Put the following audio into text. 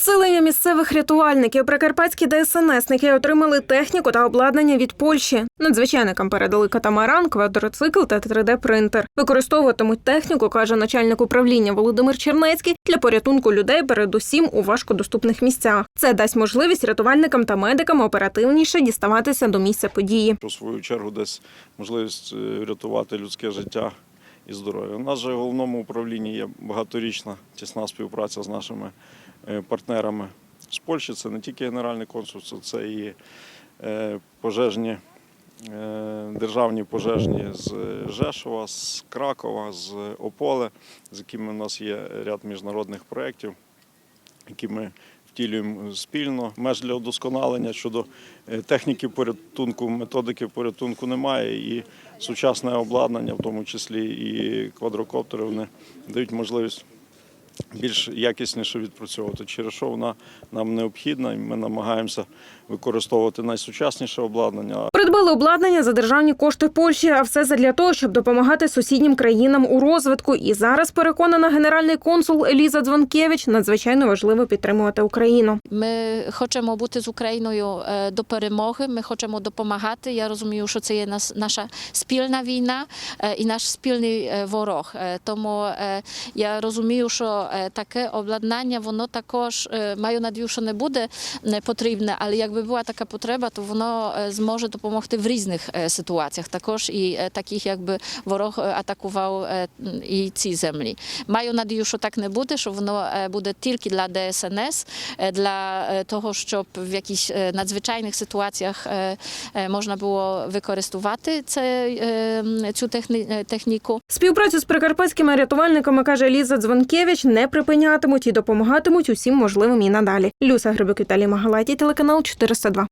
Підсилення місцевих рятувальників прикарпатські ДСНСники отримали техніку та обладнання від Польщі. Надзвичайникам передали катамаран, квадроцикл та 3D-принтер. Використовуватимуть техніку, каже начальник управління Володимир Чернецький, для порятунку людей, передусім у важкодоступних місцях. Це дасть можливість рятувальникам та медикам оперативніше діставатися до місця події. У свою чергу десь можливість е, врятувати людське життя і здоров'я. У нас же в головному управлінні є багаторічна тісна співпраця з нашими е, партнерами з Польщі. Це не тільки Генеральне консульство, це і е, пожежні. е, Державні пожежні з Жешова, з Кракова, з Ополе, з якими у нас є ряд міжнародних проєктів, які ми втілюємо спільно. Меж для удосконалення щодо е, техніки порятунку, методики порятунку немає. І сучасне обладнання, в тому числі і квадрокоптери, вони дають можливість більш якісніше відпрацьовувати. Через що вона нам необхідна, і ми намагаємося використовувати найсучасніше обладнання. Придбали обладнання за державні кошти Польщі, а все задля того, щоб допомагати сусіднім країнам у розвитку. І зараз переконана генеральний консул Еліза Дзвонкевич, надзвичайно важливо підтримувати Україну. Ми хочемо бути з Україною е, до перемоги. Ми хочемо допомагати. Я розумію, що це є нас- наша спільна війна е, і наш спільний е, ворог. Тому я розумію, що таке обладнання воно також е, маю надію, що не буде е, потрібне, але якби була така потреба, то воно е, зможе допомогти в різних е, ситуаціях. Також і е, таких, якби ворог е, атакував е, і ці землі. Маю надію, що так не буде, що воно е, буде тільки для ДСНС, е, для е, того, щоб в якихось е, надзвичайних ситуаціях е, е, можна було використовувати це, е, цю техні- е, техніку. Співпрацю з прикарпатськими рятувальниками каже Еліза Дзвонкевич, не припинятимуть і допомагатимуть усім можливим і надалі. Люса Грибик Віталій Магалаті, телеканал 402.